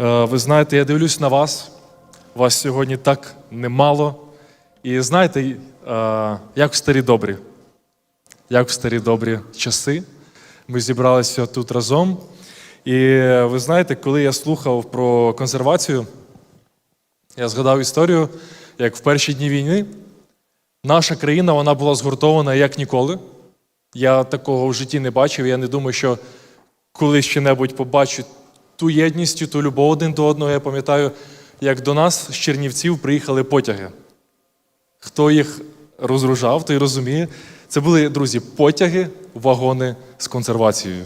Е, Ви знаєте, я дивлюсь на вас. Вас сьогодні так немало. І знаєте, е, як в старі добрі, як в старі добрі часи. Ми зібралися тут разом. І ви знаєте, коли я слухав про консервацію, я згадав історію, як в перші дні війни наша країна вона була згуртована як ніколи. Я такого в житті не бачив. Я не думаю, що колись ще-небудь побачу ту єдність, ту любов один до одного. Я пам'ятаю, як до нас з Чернівців приїхали потяги. Хто їх розгружав, той розуміє. Це були, друзі, потяги, вагони з консервацією.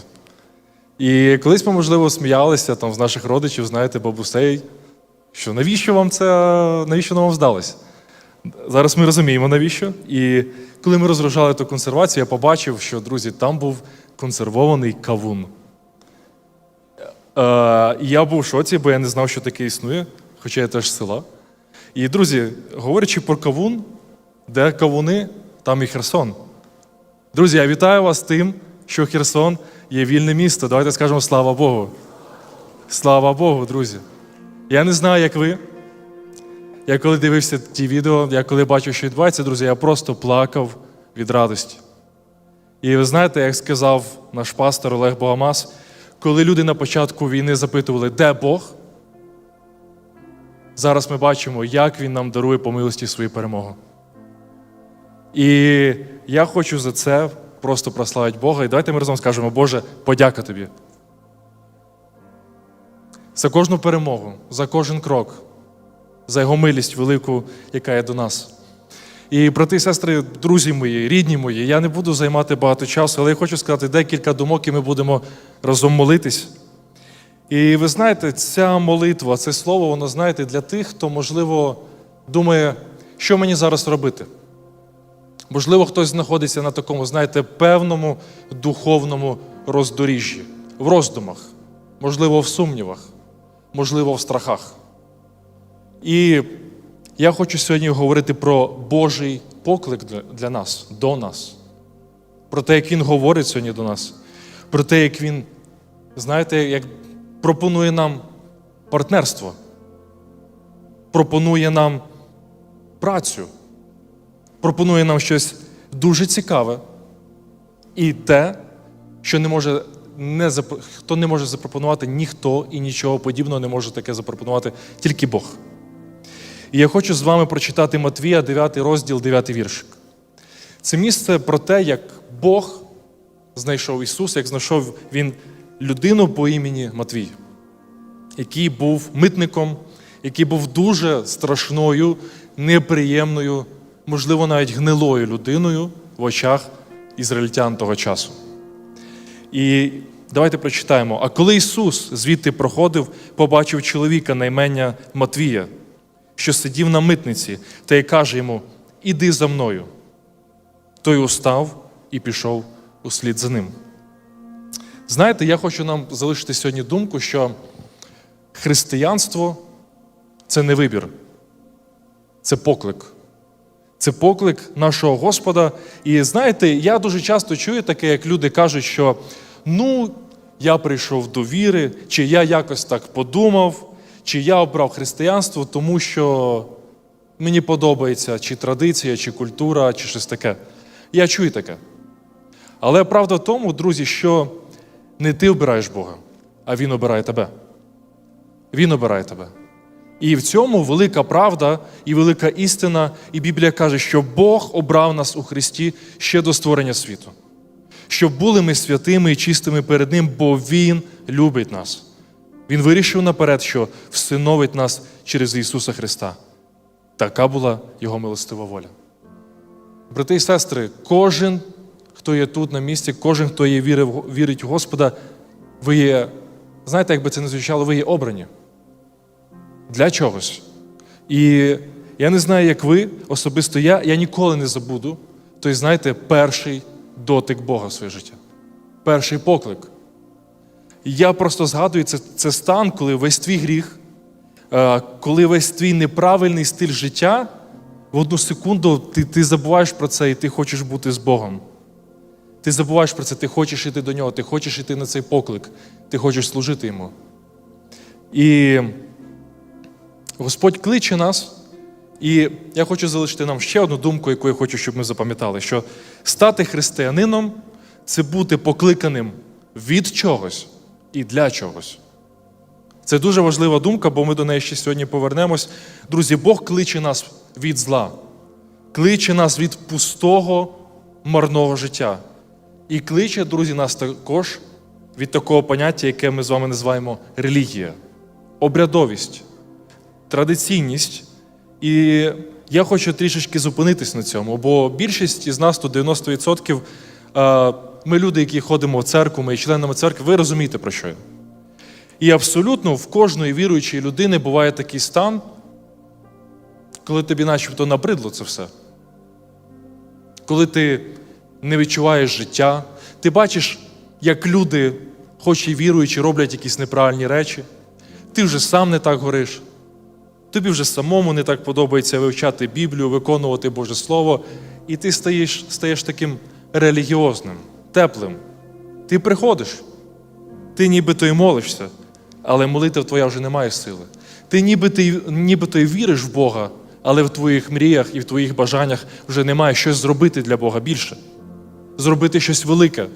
І колись ми, можливо, сміялися там з наших родичів, знаєте, бабусей, що навіщо вам це, навіщо вам здалось? Зараз ми розуміємо, навіщо. І коли ми розгружали ту консервацію, я побачив, що, друзі, там був консервований кавун. Е, я був в шоці, бо я не знав, що таке існує, хоча я теж з села. І, друзі, говорячи про кавун, де кавуни, там і Херсон. Друзі, я вітаю вас тим, що Херсон є вільне місто. Давайте скажемо слава Богу. Слава Богу, друзі. Я не знаю, як ви. Я коли дивився ті відео, я коли бачив, що відбувається, друзі, я просто плакав від радості. І ви знаєте, як сказав наш пастор Олег Богомаз, коли люди на початку війни запитували, де Бог, зараз ми бачимо, як Він нам дарує по милості свою перемогу. І я хочу за це просто прославити Бога. І давайте ми разом скажемо, Боже, подяка тобі. За кожну перемогу, за кожен крок, за його милість велику, яка є до нас. І, брати і сестри, друзі мої, рідні мої, я не буду займати багато часу, але я хочу сказати декілька думок, і ми будемо разом молитись. І ви знаєте, ця молитва, це слово, воно знаєте, для тих, хто, можливо, думає, що мені зараз робити. Можливо, хтось знаходиться на такому, знаєте, певному духовному роздоріжжі, в роздумах, можливо, в сумнівах, можливо, в страхах. І я хочу сьогодні говорити про Божий поклик для, нас, до нас, про те, як Він говорить сьогодні до нас, про те, як Він, знаєте, як пропонує нам партнерство, пропонує нам працю, пропонує нам щось дуже цікаве. І те, що не може не хто не може запропонувати ніхто і нічого подібного не може таке запропонувати, тільки Бог. І я хочу з вами прочитати Матвія, 9 розділ, 9 віршик. Це місце про те, як Бог знайшов Ісуса, як знайшов Він людину по імені Матвій, який був митником, який був дуже страшною, неприємною, можливо, навіть гнилою людиною в очах ізраїльтян того часу. І давайте прочитаємо. А коли Ісус звідти проходив, побачив чоловіка на імення Матвія, що сидів на митниці, та й каже йому: Іди за мною. Той устав і пішов услід за ним. Знаєте, я хочу нам залишити сьогодні думку, що християнство це не вибір, це поклик. Це поклик нашого Господа. І знаєте, я дуже часто чую таке, як люди кажуть, що ну, я прийшов до віри, чи я якось так подумав, чи я обрав християнство, тому що мені подобається чи традиція, чи культура, чи щось таке. Я чую таке. Але правда в тому, друзі, що не ти обираєш Бога, а Він обирає тебе. Він обирає тебе. І в цьому велика правда і велика істина, і Біблія каже, що Бог обрав нас у Христі ще до створення світу, щоб були ми святими і чистими перед Ним, бо Він любить нас. Він вирішив наперед, що всиновить нас через Ісуса Христа. Така була Його милостива воля. Брати і сестри, кожен, хто є тут на місці, кожен, хто є вірить в Господа, ви є, знаєте, як би це не звучало, ви є обрані для чогось. І я не знаю, як ви, особисто я, я ніколи не забуду той, знаєте, перший дотик Бога в своє життя. Перший поклик. Я просто згадую це, це стан, коли весь твій гріх, е, коли весь твій неправильний стиль життя, в одну секунду ти, ти забуваєш про це і ти хочеш бути з Богом. Ти забуваєш про це, ти хочеш йти до нього, ти хочеш йти на цей поклик, ти хочеш служити йому. І Господь кличе нас, і я хочу залишити нам ще одну думку, яку я хочу, щоб ми запам'ятали: що стати християнином це бути покликаним від чогось і для чогось. Це дуже важлива думка, бо ми до неї ще сьогодні повернемось. Друзі, Бог кличе нас від зла, кличе нас від пустого, марного життя. І кличе, друзі, нас також від такого поняття, яке ми з вами називаємо релігія, обрядовість, традиційність. І я хочу трішечки зупинитись на цьому, бо більшість із нас, тут 90%, е, ми люди, які ходимо в церкву, ми є членами церкви, ви розумієте, про що я. І абсолютно в кожної віруючої людини буває такий стан, коли тобі начебто набридло це все. Коли ти не відчуваєш життя, ти бачиш, як люди, хоч і віруючі, роблять якісь неправильні речі, ти вже сам не так гориш, тобі вже самому не так подобається вивчати Біблію, виконувати Боже Слово, і ти стаєш, стаєш таким релігіозним, теплим. Ти приходиш, ти нібито й молишся, але молитва твоя вже не має сили. Ти нібито, нібито й віриш в Бога, але в твоїх мріях і в твоїх бажаннях вже немає щось зробити для Бога більше. Зробити щось велике.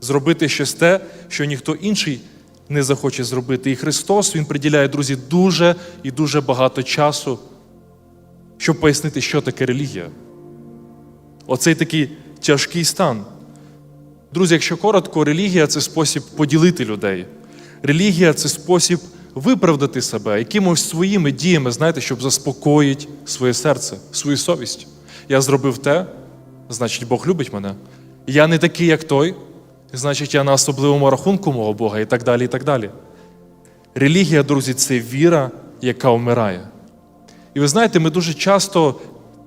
Зробити щось те, що ніхто інший не захоче зробити. І Христос Він приділяє, друзі, дуже і дуже багато часу, щоб пояснити, що таке релігія. Оцей такий тяжкий стан. Друзі, якщо коротко, релігія це спосіб поділити людей. Релігія це спосіб виправдати себе якимось своїми діями, знаєте, щоб заспокоїти своє серце, свою совість. Я зробив те, значить Бог любить мене. Я не такий, як той, значить, я на особливому рахунку мого Бога і так далі. і так далі. Релігія, друзі, це віра, яка вмирає. І ви знаєте, ми дуже часто,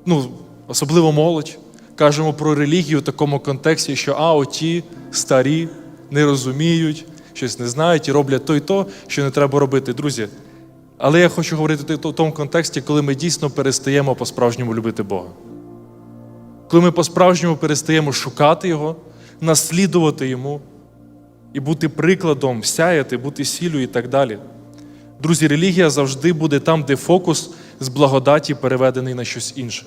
ну, особливо молодь, кажемо про релігію в такому контексті, що а, оті старі не розуміють, щось не знають і роблять то й то, що не треба робити. Друзі. Але я хочу говорити в тому контексті, коли ми дійсно перестаємо по-справжньому любити Бога. Коли ми по-справжньому перестаємо шукати Його, наслідувати Йому і бути прикладом, сяяти, бути сіллю і так далі. Друзі, релігія завжди буде там, де фокус з благодаті переведений на щось інше.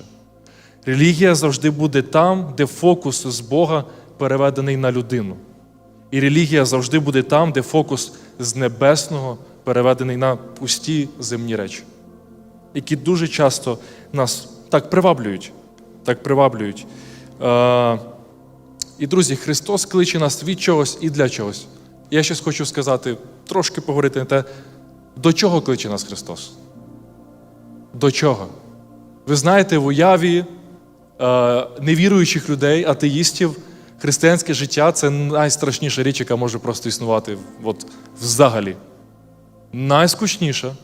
Релігія завжди буде там, де фокус з Бога переведений на людину. І релігія завжди буде там, де фокус з небесного переведений на пусті земні речі, які дуже часто нас так приваблюють. Так приваблюють. Е, і, друзі, Христос кличе нас від чогось і для чогось. Я щось хочу сказати, трошки поговорити на те, до чого кличе нас Христос? До чого? Ви знаєте, в уяві невіруючих людей, атеїстів, християнське життя це найстрашніша річ, яка може просто існувати от, взагалі. Найскучніша,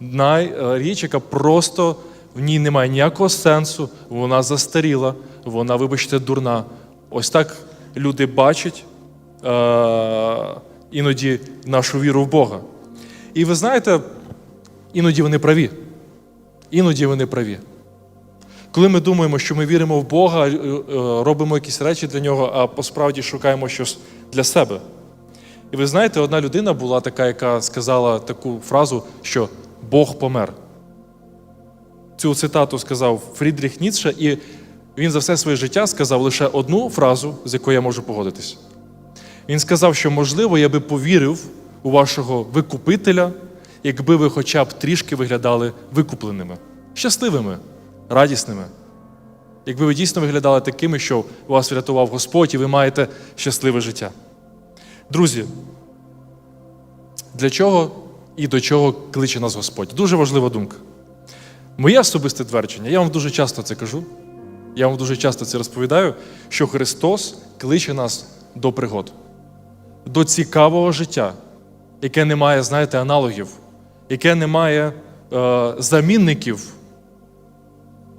най, е, річ, яка просто в ній немає ніякого сенсу, вона застаріла, вона, вибачте, дурна. Ось так люди бачать е, іноді нашу віру в Бога. І ви знаєте, іноді вони праві. Іноді вони праві. Коли ми думаємо, що ми віримо в Бога, е, е, робимо якісь речі для нього, а посправді шукаємо щось для себе. І ви знаєте, одна людина була така, яка сказала таку фразу, що Бог помер. Цю цитату сказав Фрідріх Ніцше, і він за все своє життя сказав лише одну фразу, з якою я можу погодитись. Він сказав, що, можливо, я би повірив у вашого викупителя, якби ви хоча б трішки виглядали викупленими, щасливими, радісними. Якби ви дійсно виглядали такими, що вас врятував Господь, і ви маєте щасливе життя. Друзі, для чого і до чого кличе нас Господь? Дуже важлива думка. Моє особисте твердження, я вам дуже часто це кажу, я вам дуже часто це розповідаю, що Христос кличе нас до пригод, до цікавого життя, яке не має, знаєте, аналогів, яке не має е, замінників.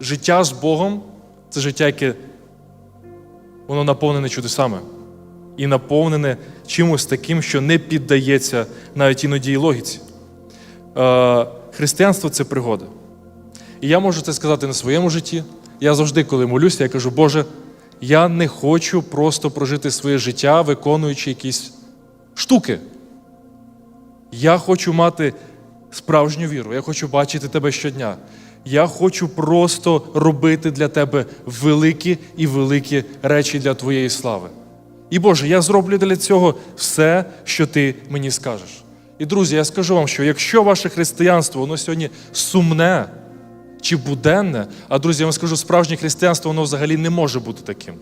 Життя з Богом це життя, яке воно наповнене чудесами і наповнене чимось таким, що не піддається навіть іноді й логіці. Е, християнство це пригода. І я можу це сказати на своєму житті. Я завжди, коли молюся, я кажу, Боже, я не хочу просто прожити своє життя, виконуючи якісь штуки. Я хочу мати справжню віру. Я хочу бачити тебе щодня. Я хочу просто робити для тебе великі і великі речі для твоєї слави. І Боже, я зроблю для цього все, що ти мені скажеш. І друзі, я скажу вам, що якщо ваше християнство, воно сьогодні сумне чи буденне, а друзі, я вам скажу, справжнє християнство, воно взагалі не може бути таким.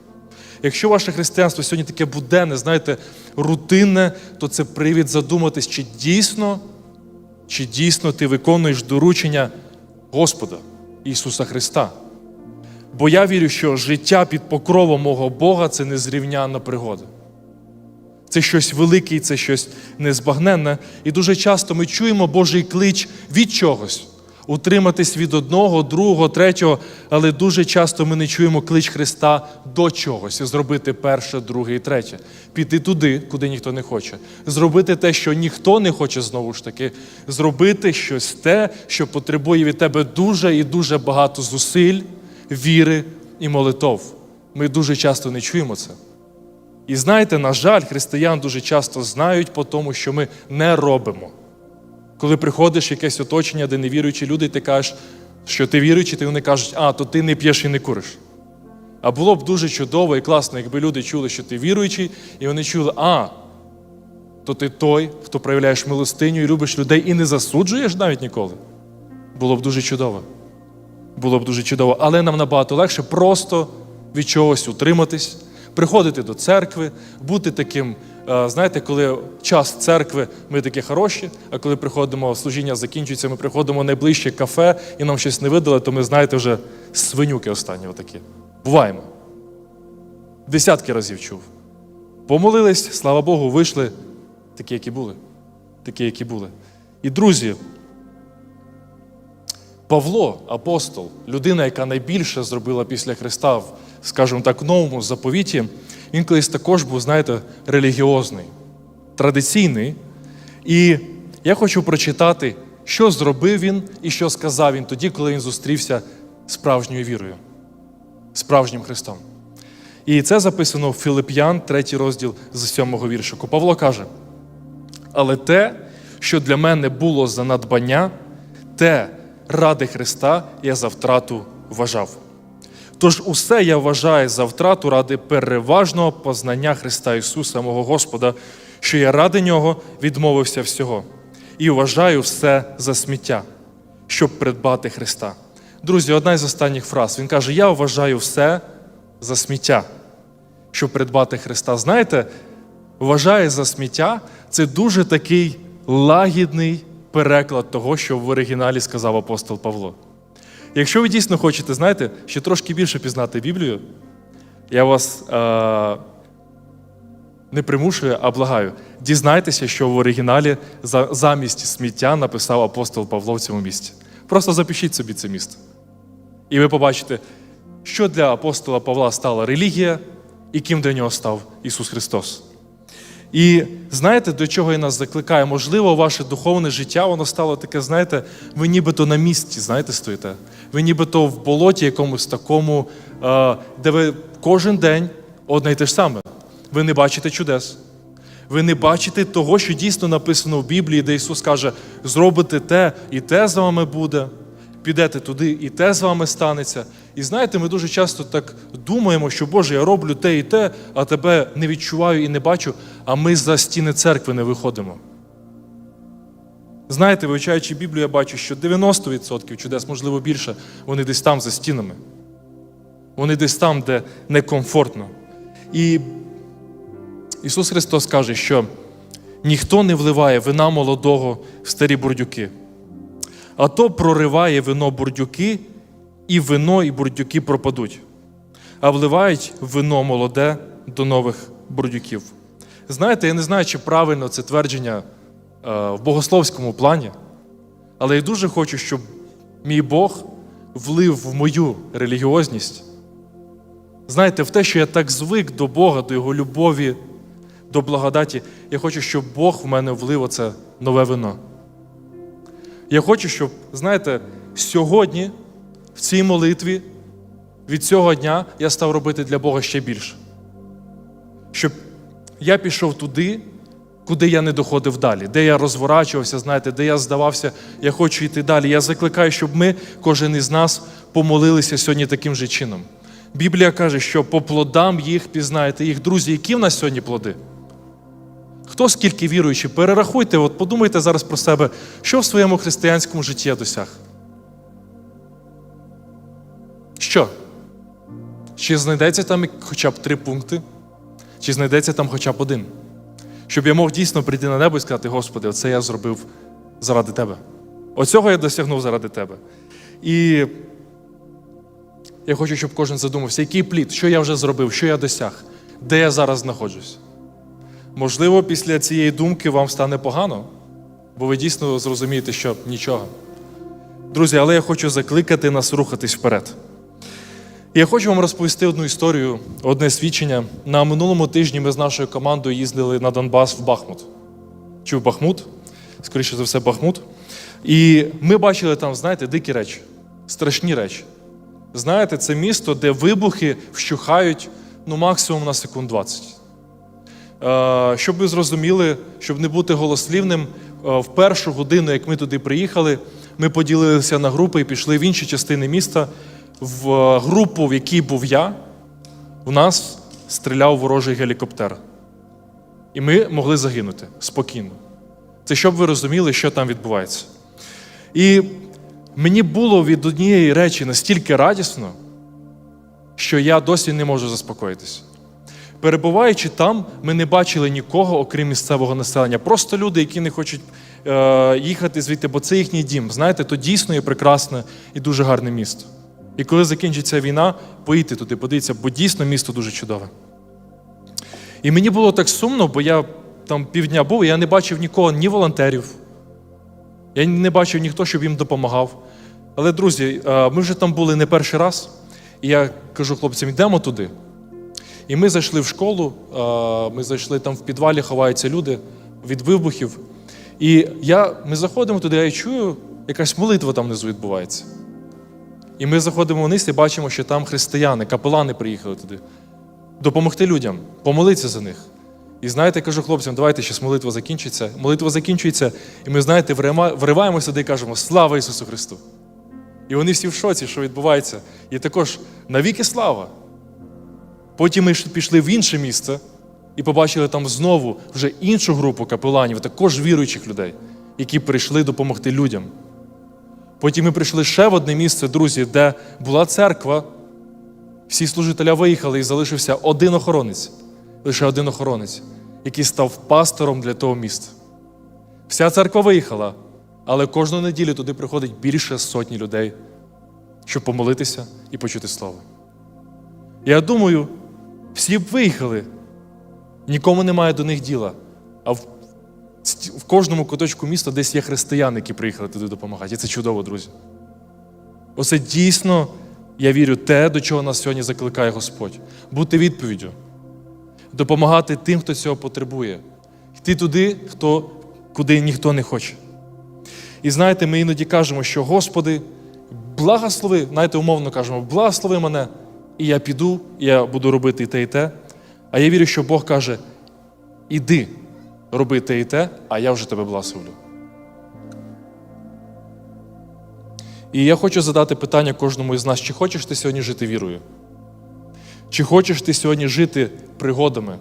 Якщо ваше християнство сьогодні таке буденне, знаєте, рутинне, то це привід задуматись, чи дійсно, чи дійсно ти виконуєш доручення Господа Ісуса Христа. Бо я вірю, що життя під покровом мого Бога це незрівнянна пригода. Це щось велике, це щось незбагненне. І дуже часто ми чуємо Божий клич від чогось утриматись від одного, другого, третього, але дуже часто ми не чуємо клич Христа до чогось зробити перше, друге і третє. Піти туди, куди ніхто не хоче. Зробити те, що ніхто не хоче знову ж таки, зробити щось те, що потребує від тебе дуже і дуже багато зусиль, віри і молитов. Ми дуже часто не чуємо це. І знаєте, на жаль, християн дуже часто знають по тому, що ми не робимо. Коли приходиш в якесь оточення, де невіруючі люди, і ти кажеш, що ти віруючий, то вони кажуть, а, то ти не п'єш і не куриш. А було б дуже чудово і класно, якби люди чули, що ти віруючий, і вони чули, а, то ти той, хто проявляєш милостиню і любиш людей і не засуджуєш навіть ніколи. Було б дуже чудово. Було б дуже чудово. Але нам набагато легше просто від чогось утриматись, приходити до церкви, бути таким. Е, Знаєте, коли час церкви, ми такі хороші, а коли приходимо, служіння закінчується, ми приходимо в найближче кафе і нам щось не видали, то ми, знаєте, вже свинюки останні отакі. Буваємо. Десятки разів чув. Помолились, слава Богу, вийшли такі, які були. Такі, які були. І друзі, Павло, апостол, людина, яка найбільше зробила після Христа, скажімо так, новому заповіті, він колись також був, знаєте, релігіозний, традиційний. І я хочу прочитати, що зробив він і що сказав він тоді, коли він зустрівся справжньою вірою, справжнім Христом. І це записано в Филип'ян, третій розділ з сьомого віршику. Павло каже: але те, що для мене було за надбання, те ради Христа я за втрату вважав. Тож усе я вважаю за втрату ради переважного познання Христа Ісуса, мого Господа, що я ради Нього відмовився всього, і вважаю все за сміття, щоб придбати Христа. Друзі, одна із останніх фраз. Він каже: Я вважаю все за сміття, щоб придбати Христа. Знаєте, вважає за сміття це дуже такий лагідний переклад того, що в оригіналі сказав апостол Павло. Якщо ви дійсно хочете, знаєте, ще трошки більше пізнати Біблію, я вас е- не примушую, а благаю. Дізнайтеся, що в оригіналі за- замість сміття написав апостол Павло в цьому місці. Просто запишіть собі це місце. І ви побачите, що для апостола Павла стала релігія і ким для нього став Ісус Христос. І знаєте, до чого я нас закликає? Можливо, ваше духовне життя, воно стало таке, знаєте, ви нібито на місці, знаєте, стоїте. Ви нібито в болоті якомусь такому, е, де ви кожен день одне й те ж саме. Ви не бачите чудес. Ви не бачите того, що дійсно написано в Біблії, де Ісус каже, зробите те, і те з вами буде, підете туди, і те з вами станеться. І знаєте, ми дуже часто так думаємо, що Боже, я роблю те і те, а тебе не відчуваю і не бачу, а ми за стіни церкви не виходимо. Знаєте, вивчаючи Біблію, я бачу, що 90% чудес, можливо, більше, вони десь там за стінами. Вони десь там, де некомфортно. І Ісус Христос каже, що ніхто не вливає вина молодого в старі бурдюки, а то прориває вино бурдюки, і вино, і бурдюки пропадуть, а вливають вино молоде до нових бурдюків. Знаєте, я не знаю, чи правильно це твердження е, в богословському плані, але я дуже хочу, щоб мій Бог влив в мою релігіозність. Знаєте, в те, що я так звик до Бога, до Його любові, до благодаті, я хочу, щоб Бог в мене влив оце нове вино. Я хочу, щоб, знаєте, сьогодні, в цій молитві, від цього дня я став робити для Бога ще більше. Щоб я пішов туди, куди я не доходив далі, де я розворачувався, знаєте, де я здавався, я хочу йти далі. Я закликаю, щоб ми, кожен із нас, помолилися сьогодні таким же чином. Біблія каже, що по плодам їх пізнаєте їх. Друзі, які в нас сьогодні плоди? Хто скільки віруючи, перерахуйте, от подумайте зараз про себе, що в своєму християнському житті я досяг. Що? Чи знайдеться там хоча б три пункти, чи знайдеться там хоча б один? Щоб я мог дійсно прийти на небо і сказати, Господи, оце я зробив заради Тебе. Оцього я досягнув заради Тебе. І я хочу, щоб кожен задумався, який плід, що я вже зробив, що я досяг, де я зараз знаходжусь. Можливо, після цієї думки вам стане погано, бо ви дійсно зрозумієте, що нічого. Друзі, але я хочу закликати нас рухатись вперед. Я хочу вам розповісти одну історію, одне свідчення. На минулому тижні ми з нашою командою їздили на Донбас в Бахмут. Чи в Бахмут? Скоріше за все, Бахмут. І ми бачили там, знаєте, дикі речі, страшні речі. Знаєте, це місто, де вибухи вщухають ну, максимум на секунд 20. Е, Щоб ви зрозуміли, щоб не бути голослівним, е, в першу годину, як ми туди приїхали, ми поділилися на групи і пішли в інші частини міста. В групу, в якій був я, у нас стріляв ворожий гелікоптер. І ми могли загинути спокійно. Це щоб ви розуміли, що там відбувається. І мені було від однієї речі настільки радісно, що я досі не можу заспокоїтися. Перебуваючи там, ми не бачили нікого, окрім місцевого населення. Просто люди, які не хочуть е, їхати звідти, бо це їхній дім. Знаєте, то дійсно є прекрасне і дуже гарне місто. І коли закінчиться війна, поїдьте туди, подивіться, бо дійсно місто дуже чудове. І мені було так сумно, бо я там півдня був, і я не бачив нікого, ні волонтерів. Я не бачив ніхто, щоб їм допомагав. Але, друзі, е, ми вже там були не перший раз, і я кажу хлопцям, йдемо туди. І ми зайшли в школу, е, ми зайшли там в підвалі, ховаються люди від вибухів. І я, ми заходимо туди, я чую, якась молитва там внизу відбувається. І ми заходимо вниз і бачимо, що там християни, капелани приїхали туди. Допомогти людям, помолитися за них. І знаєте, я кажу хлопцям, давайте щас молитва закінчиться. Молитва закінчується, і ми, знаєте, вриваємося сюди і кажемо Слава Ісусу Христу! І вони всі в шоці, що відбувається. І також навіки слава. Потім ми пішли в інше місце і побачили там знову вже іншу групу капеланів, також віруючих людей, які прийшли допомогти людям. Потім ми прийшли ще в одне місце, друзі, де була церква. Всі служителя виїхали і залишився один охоронець, лише один охоронець, який став пастором для того міста. Вся церква виїхала, але кожну неділю туди приходить більше сотні людей, щоб помолитися і почути слово. Я думаю, всі б виїхали, нікому немає до них діла. А в, в кожному куточку міста десь є християни, які приїхали туди допомагати. І це чудово, друзі. Оце дійсно, я вірю, те, до чого нас сьогодні закликає Господь. Бути відповіддю, допомагати тим, хто цього потребує, йти туди, хто, куди ніхто не хоче. І знаєте, ми іноді кажемо, що Господи, благослови, знаєте, умовно кажемо, благослови мене, і я піду, я буду робити і те, і те. А я вірю, що Бог каже: іди, роби те і те, а я вже тебе благословлю. І я хочу задати питання кожному із нас: чи хочеш ти сьогодні жити вірою? Чи хочеш ти сьогодні жити пригодами?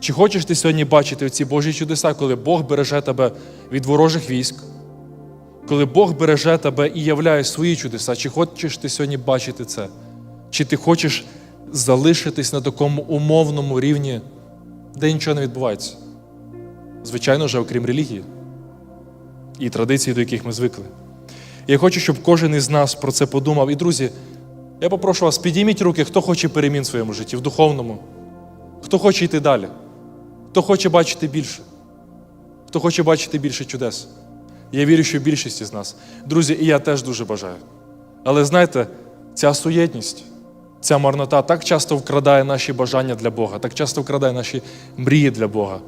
Чи хочеш ти сьогодні бачити ці Божі чудеса, коли Бог береже тебе від ворожих військ, коли Бог береже тебе і являє свої чудеса? Чи хочеш ти сьогодні бачити це? Чи ти хочеш залишитись на такому умовному рівні, де нічого не відбувається? Звичайно вже, окрім релігії і традицій, до яких ми звикли. Я хочу, щоб кожен із нас про це подумав. І, друзі, я попрошу вас, підійміть руки, хто хоче перемін в своєму житті, в духовному, хто хоче йти далі, хто хоче бачити більше, хто хоче бачити більше чудес. Я вірю, що більшість із нас. Друзі, і я теж дуже бажаю. Але знаєте, ця суєтність, ця марнота так часто вкрадає наші бажання для Бога, так часто вкрадає наші мрії для Бога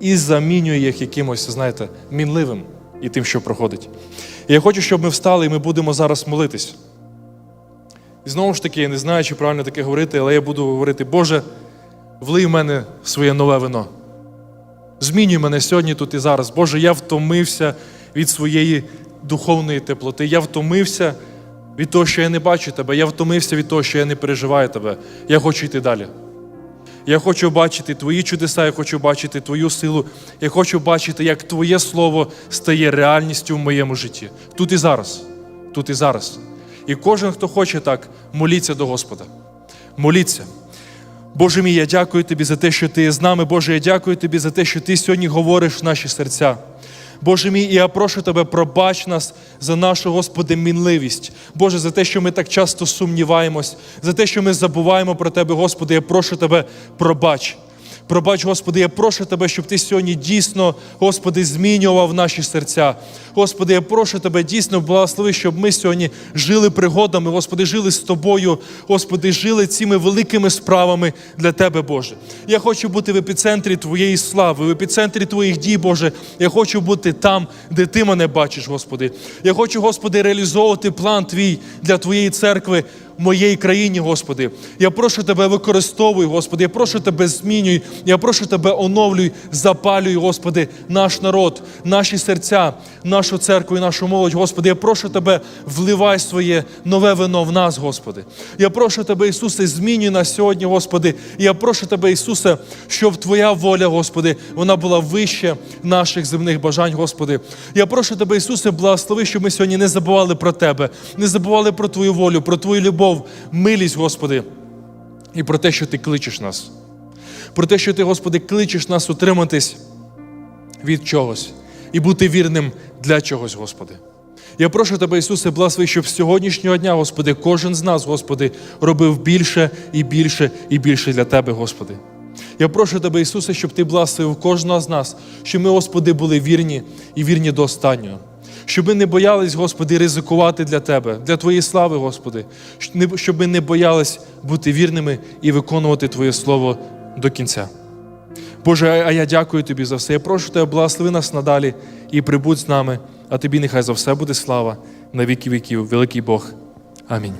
і замінює їх якимось, знаєте, мінливим і тим, що проходить. І я хочу, щоб ми встали і ми будемо зараз молитись. І знову ж таки, я не знаю, чи правильно таке говорити, але я буду говорити, Боже, влий в мене своє нове вино. Змінюй мене сьогодні тут і зараз. Боже, я втомився від своєї духовної теплоти. Я втомився від того, що я не бачу тебе. Я втомився від того, що я не переживаю тебе. Я хочу йти далі. Я хочу бачити Твої чудеса, я хочу бачити Твою силу. Я хочу бачити, як Твоє Слово стає реальністю в моєму житті. Тут і зараз. Тут і зараз. І кожен, хто хоче так, моліться до Господа. Моліться. Боже мій, я дякую Тобі за те, що Ти є з нами. Боже, я дякую Тобі за те, що Ти сьогодні говориш в наші серця. Боже мій, і я прошу Тебе, пробач нас за нашу, Господи, мінливість. Боже, за те, що ми так часто сумніваємось, за те, що ми забуваємо про Тебе, Господи, я прошу Тебе, пробач. Пробач, Господи, я прошу Тебе, щоб Ти сьогодні дійсно, Господи, змінював наші серця. Господи, я прошу Тебе дійсно благослови, щоб ми сьогодні жили пригодами, Господи, жили з Тобою, Господи, жили цими великими справами для Тебе, Боже. Я хочу бути в епіцентрі Твоєї слави, в епіцентрі Твоїх дій, Боже. Я хочу бути там, де Ти мене бачиш, Господи. Я хочу, Господи, реалізовувати план Твій для Твоєї церкви в моїй країні, Господи. Я прошу Тебе, використовуй, Господи. Я прошу Тебе, змінюй. Я прошу Тебе, оновлюй, запалюй, Господи, наш народ, наші серця, нашу церкву і нашу молодь, Господи. Я прошу Тебе, вливай своє нове вино в нас, Господи. Я прошу Тебе, Ісусе, змінюй нас сьогодні, Господи. Я прошу Тебе, Ісусе, щоб Твоя воля, Господи, вона була вище наших земних бажань, Господи. Я прошу Тебе, Ісусе, благослови, щоб ми сьогодні не забували про Тебе, не забували про Твою волю, про Твою любов, милість, Господи, і про те, що Ти кличеш нас. Про те, що Ти, Господи, кличеш нас утриматись від чогось і бути вірним для чогось, Господи. Я прошу Тебе, Ісусе, благослови, щоб з сьогоднішнього дня, Господи, кожен з нас, Господи, робив більше і більше і більше для Тебе, Господи. Я прошу Тебе, Ісусе, щоб Ти благословив кожного з нас, щоб ми, Господи, були вірні і вірні до останнього. Щоб ми не боялись, Господи, ризикувати для Тебе, для Твоєї слави, Господи, щоб ми не боялись бути вірними і виконувати Твоє Слово до кінця. Боже, а я дякую Тобі за все. Я прошу Тебе, благослови нас надалі і прибудь з нами, а Тобі нехай за все буде слава на віки віків, великий Бог. Амінь.